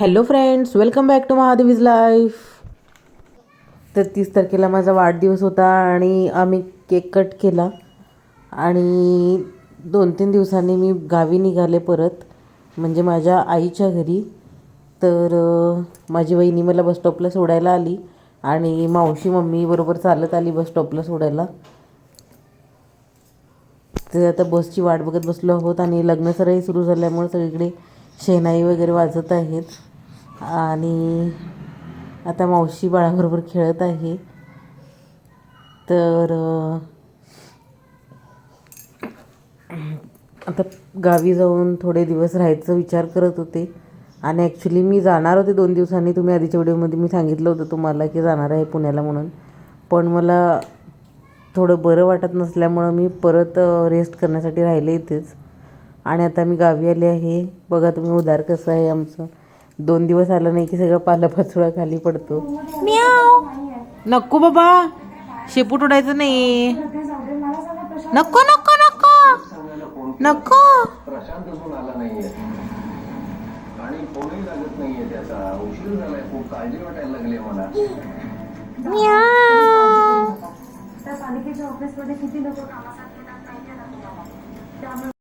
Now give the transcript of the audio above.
Hello friends welcome back to Mahadevi's life तर तीस तारखेला माझा वाढदिवस होता आणि आम्ही केक कट केला. आणि दोन तीन दिवसांनी मी गावी निघाले परत म्हणजे माझ्या आईच्या घरी. तर माझी वहिनी मला बस स्टॉपला सोडायला आली आणि मावशी मम्मी बरोबर चालत आली बस स्टॉपला सोडायला. तर आता बसची वाट बघत बसलो आहोत आणि लग्न सराई सुरू झाल्यामुळे सगळीकडे शेणाई वगैरे वाजत आहेत. आणि आता मावशी बाळाबरोबर खेळत आहे. तर आता गावी जाऊन थोडे दिवस राहायचं विचार करत होते. आणि ॲक्च्युली मी जाणार होते दोन दिवसांनी. तुम्ही आधीच्या व्हिडिओमध्ये मी सांगितलं होतं तुम्हाला की जाणार आहे पुण्याला म्हणून. पण मला थोडं बरं वाटत नसल्यामुळं मी परत रेस्ट करण्यासाठी राहिले इथेच. आणि आता मी गावी आले आहे. बघा तुम्ही उदार कसं आहे आमचं. दोन दिवस आलं नाही की सगळं पालापाचोळा खाली पडतो. नको बाबा. शेपूट उडायचं नाही नको नको नको. नको. प्रशांत अजून आला नाहीये. आणि फोनही लागत नाहीये त्याचा. उशीर झालाय. खूप काळजी वाटायला लागली मला. त्या पालिकेच्या ऑफिसमध्ये किती लोक